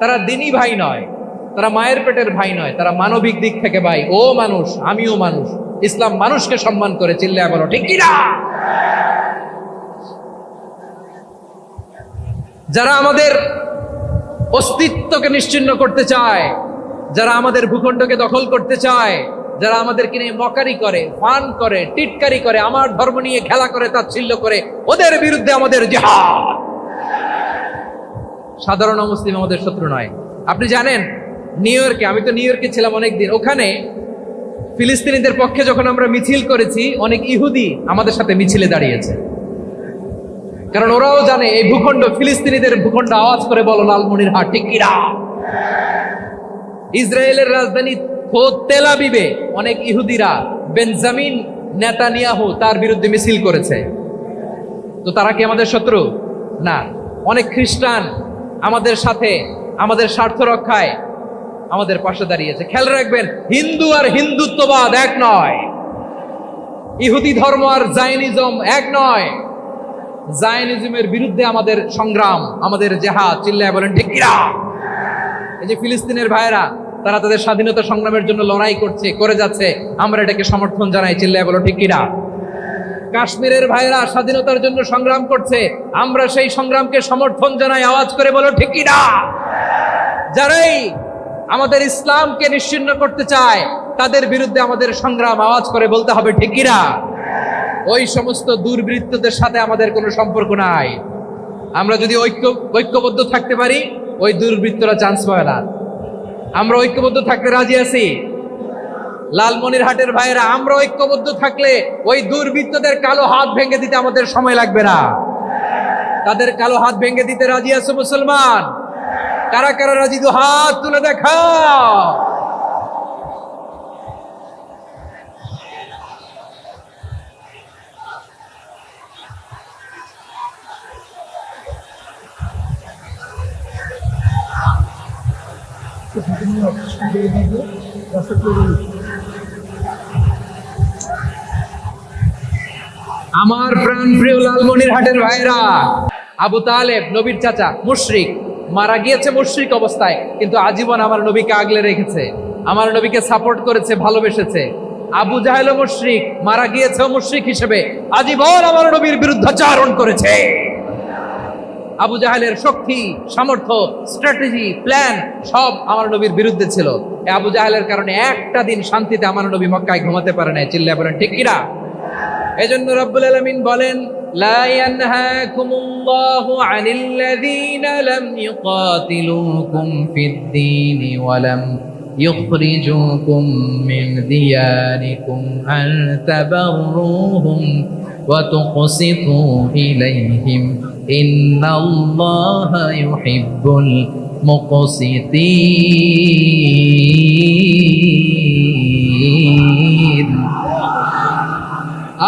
তারা দিনই ভাই নয়, তারা মায়ের পেটের ভাই নয়, তারা মানবিক দিক থেকে ভাই। ও মানুষ, আমিও মানুষ। ইসলাম মানুষকে সম্মান করে চিল্লায় বলো, ঠিক কিনা যারা আমাদের অস্তিত্বকে নিশ্চিন্ন করতে চায়, যারা আমাদের ভূখণ্ডকে দখল করতে চায়, যারা আমাদেরকে নিয়ে মকারি করে, ফান করে, টিটকারি করে, আমার ধর্ম নিয়ে খেলা করে, তাচ্ছিল্য করে, ওদের বিরুদ্ধে আমাদের জেহাদ। সাধারণ মুসলিম আমাদের শত্রু নয়। আপনি জানেন নিউ ইয়র্কে আমি তো নিউ ইয়র্কে ছিলাম অনেকদিন। ওখানে ফিলিস্তিনিদের পক্ষে যখন আমরা মিছিল করেছি, অনেক ইহুদি আমাদের সাথে মিছিলে দাঁড়িয়েছে। কারণ ওরাও জানে, এই ভূখণ্ড, ফিলিস্তিনিদের ভূখণ্ড আওয়াজ করে বলো, লালমনির হাট কিনা? ইসরায়েলের রাজধানী খোদ তেল অনেক ইহুদিরা, বেনজামিন নেতানিয়াহু তার বিরুদ্ধে মিছিল করেছে। তো তারা কি আমাদের শত্রু? না। অনেক খ্রিস্টান আমাদের সাথে, আমাদের স্বার্থ রক্ষায় আমাদের পাশে দাঁড়িয়েছে। খেয়াল রাখবেন, হিন্দু আর হিন্দুত্ববাদ এক নয়। ইহুদি ধর্ম আর জাইনিজম এক নয়। জায়নিজমের বিরুদ্ধে আমাদের সংগ্রাম, আমাদের জেহাদ, চিল্লায় বলেন, ঠিক কিনা? এই যে ফিলিস্তিনের ভাইয়েরা, তারা তাদের স্বাধীনতা সংগ্রামের জন্য লড়াই করছে, করে যাচ্ছে, আমরা এটাকে সমর্থন জানাই, চিল্লায় বলো, ঠিক কিনা? কাশ্মীরের ভাইয়েরা স্বাধীনতার জন্য সংগ্রাম করছে, আমরা সেই সংগ্রামকে সমর্থন জানাই, আওয়াজ করে বলো, ঠিক কিনা যারাই আমাদের ইসলামকে নিশ্চিন্ন করতে চায়, তাদের বিরুদ্ধে আমাদের সংগ্রাম, আওয়াজ করে বলতে হবে, ঠিক কিনা ওই সমস্ত দুর্বৃত্তদের সাথে আমাদের কোনো সম্পর্ক নাই। আমরা যদি ঐক্য, ঐক্যবদ্ধ থাকতে পারি, ওই দুর্বৃত্তরা চান্স পাবে না। আমরা ঐক্যবদ্ধ থাকতে রাজি আছি। লালমনির হাটের ভাইয়েরা, আমরা ঐক্যবদ্ধ থাকলে ওই দুর্বৃত্তদের কালো হাত ভেঙে দিতে আমাদের সময় লাগবে না। তাদের কালো হাত ভেঙে দিতে রাজি আছে মুসলমান? কারা কারা রাজি? দু হাত তুলে দেখা আমার প্রাণ প্রিয় লালমনির হাটের ভাইরা আবু তালেব, নবীর চাচা, মুশরিক, মারা গিয়েছে মুশরিক অবস্থায়, কিন্তু আজীবন আমার নবীকে আগলে রেখেছে, আমার নবীকে সাপোর্ট করেছে, ভালোবেসেছে। আবু জাহেল মুশরিক, মারা গিয়েছে মুশরিক হিসেবে আজীবন আমার নবীর বিরুদ্ধাচারণ করেছে। আবু জাহেলের শক্তি, সামর্থ্য স্ট্র্যাটেজি প্ল্যান সব আমার নবীর বিরুদ্ধে ছিল। আবু জাহেলের কারণে একটা দিন শান্তিতে আমার নবী মক্কায় ঘুমাতে পারে নাই। চিল্লা বলেন, ঠিক কিনা? এজন্য রব্বুল আলামিন বলেন লা ইয়ানহাকুমুল্লাহু আনিল লাযীনা লাম ইউকাতিলুকুম ফিদ-দীনি ওয়া লাম يخرجوكم من دياركم أن تبروهم وتقسطوا إليهم إن الله يحب المقسطين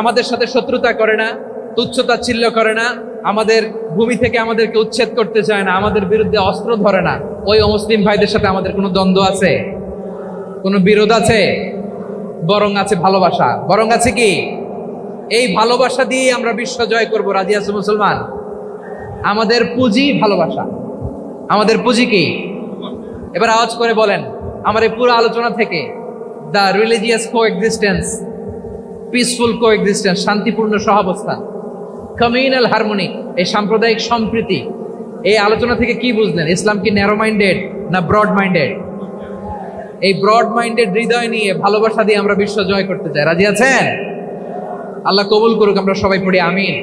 আমাদের সাথে শত্রুতা করে না তুচ্ছতাচ্ছিল্য করে না, আমাদের ভূমি থেকে আমাদেরকে উচ্ছেদ করতে চায় না, আমাদের বিরুদ্ধে অস্ত্র ধরে না। ওই অমুসলিম ভাইদের সাথে আমাদের কোনো দ্বন্দ্ব আছে? কোনো বিরোধ আছে? বরং আছে ভালোবাসা। বরং আছে কি? এই ভালোবাসা দিয়ে আমরা বিশ্ব জয় করব, রাজি আছে মুসলমান? আমাদের পুঁজি ভালোবাসা। আমাদের পুঁজি কি? এবার আওয়াজ করে বলেন, আমার এই পুরো আলোচনা থেকে the religious coexistence peaceful coexistence শান্তিপূর্ণ সহাবস্থান। কমিউনাল হারমোনি এই সাম্প্রদায়িক সম্প্রীতি। এই আলোচনা থেকে কি বুঝলেন? ইসলাম কি ন্যারো মাইন্ডেড না ব্রড মাইন্ডেড এই ব্রড মাইন্ডেড হৃদয় নিয়ে, ভালোবাসা দিয়ে আমরা বিশ্ব জয় করতে চাই। রাজি আছেন? আল্লাহ কবুল করুক, আমরা সবাই পড়ি, আমিন।